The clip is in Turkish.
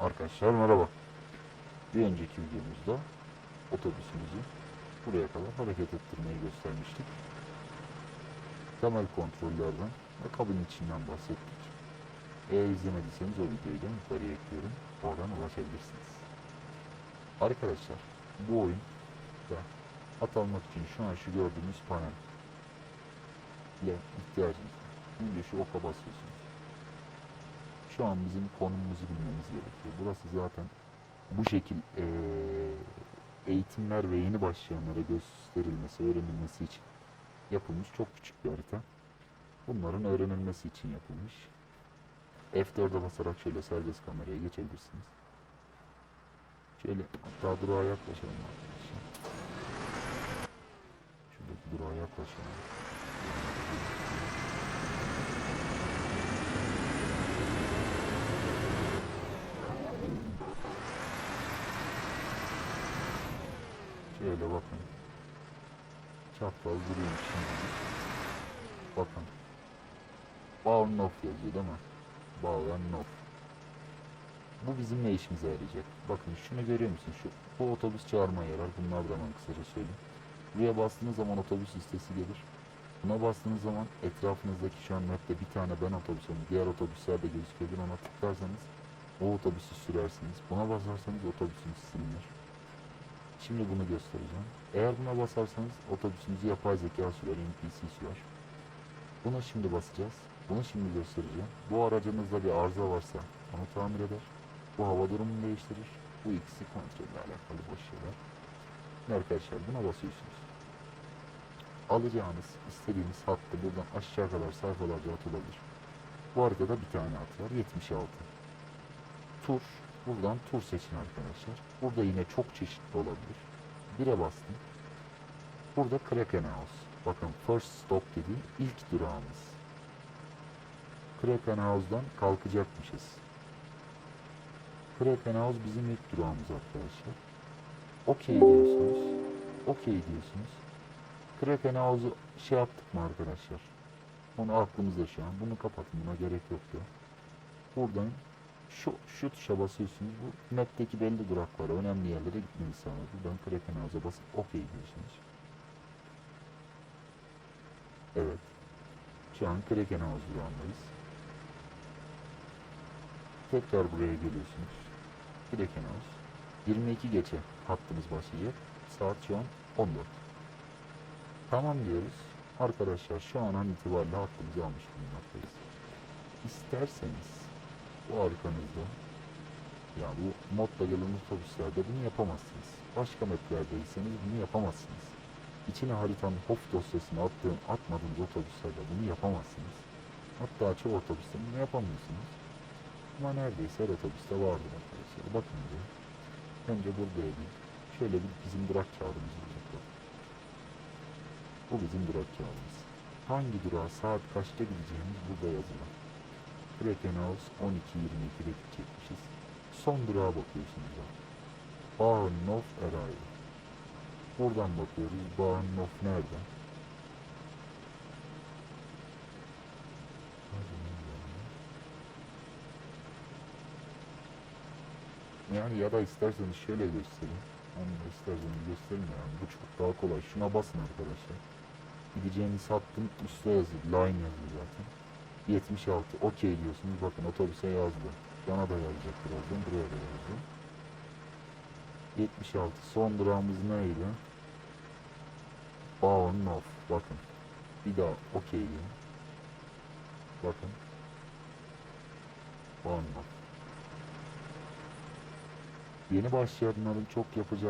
Arkadaşlar merhaba. Bir önceki videomuzda otobüsümüzü buraya kadar hareket ettirmeyi göstermiştik. Temel kontrollerden ve kabin içinden bahsettik. Eğer izlemediyseniz o videoyu da yukarıya ekliyorum. Oradan ulaşabilirsiniz. Arkadaşlar bu oyunda at almak için şu an şu gördüğünüz panel ile ihtiyacınız var. Önce şu oka basıyorsunuz. Şu an bizim konumumuzu bilmemiz gerekiyor. Burası zaten bu şekil eee, eğitimler ve yeni başlayanlara gösterilmesi, öğrenilmesi için yapılmış çok küçük bir harita. Bunların öğrenilmesi için yapılmış. F4'e basarak şöyle serbest kameraya geçebilirsiniz. Şöyle hatta durağa yaklaşalım arkadaşlar. Şuradaki durağa yaklaşalım. Şöyle bakın. Çapraz duruyormuş şimdi. Bakın. Bowen off yazıyor değil mi? Bowen off. Bu bizim ne işimize yarayacak? Bakın şunu görüyor musun? Şu, bu otobüs çağırmaya yarar. Bunlardan ben kısaca söyleyeyim. Buraya bastığınız zaman otobüs listesi gelir. Buna bastığınız zaman etrafınızdaki şu an map'te bir tane ben otobüsüm, diğer otobüsler de gözükebilir. Ona tıklarsanız o otobüsü sürersiniz. Buna basarsanız otobüsünüz silinir. Şimdi bunu göstereceğim. Eğer buna basarsanız otobüsünüzü yapay zeka sürer, NPC sürer. Buna şimdi basacağız. Bunu şimdi göstereceğim. Bu aracınızda bir arıza varsa onu tamir eder. Bu hava durumunu değiştirir. Bu ikisi kontrolle alakalı boş şeyler. Şimdi arkadaşlar buna basıyorsunuz. Alacağınız, istediğiniz hattı buradan aşağı kadar sayfalarca at olabilir. Bu haritada bir tane at var. 76. Tur. Buradan tur seçin arkadaşlar. Burada yine çok çeşitli olabilir. Bire bastım. Burada Kraken House. Bakın first stop dediği ilk durağımız. Kraken House'dan kalkacakmışız. Kraken House bizim ilk durağımız arkadaşlar. Okey diyorsunuz. Okey diyorsunuz. Kraken House'u şey yaptık mı arkadaşlar? Onu aklımızda şu an. Bunu kapatın. Buna gerek yok ya. Buradan şu, şu tuşa basıyorsunuz. Bu map'teki belli duraklara, önemli yerlere gitmenizi sağlar. Buradan Kraken House'a basıp okey diyorsunuz. Evet. Şu an Kraken House durağındayız. Tekrar buraya geliyorsunuz. Kraken House. 22 geçe hattımız başlayacak. Saat şu an 14. Tamam diyoruz. Arkadaşlar şu an an itibariyle hattımızı almış bulunmaktayız. İsterseniz bu arkanızda ya bu modla gelen otobüslerde bunu yapamazsınız. Başka maplerdeyseniz bunu yapamazsınız. İçine haritanın HOF dosyasını attığın, atmadığınız otobüslerde bunu yapamazsınız. Hatta çoğu otobüste bunu yapamıyorsunuz. Ama neredeyse her otobüste vardır arkadaşlar. Bakın diye. Önce buradaydı. Şöyle bir bizim durak kağıdımız olacak. Bu bizim durak kağıdımız. Hangi durağa saat kaçta gideceğimiz burada yazılı. House 12.22'de gidecekmişiz. Son durağa bakıyorsunuz zaten. Bahnhof Arrival. Buradan bakıyoruz. Bahnhof nerede? Yani ya da isterseniz şöyle göstereyim. Hani isterseniz göstereyim yani. Bu çok daha kolay. Şuna basın arkadaşlar. Gideceğiniz hattın üstte yazıyor. Line yazıyor zaten. 76. Okey diyorsunuz. Bakın otobüse yazdı. Bana da yazacak birazdan. Buraya da yazdı. 76. Son durağımız neydi? On off. Bakın. Bir daha okey diyin. Bakın. On off. Yeni başlayanların çok yapacağı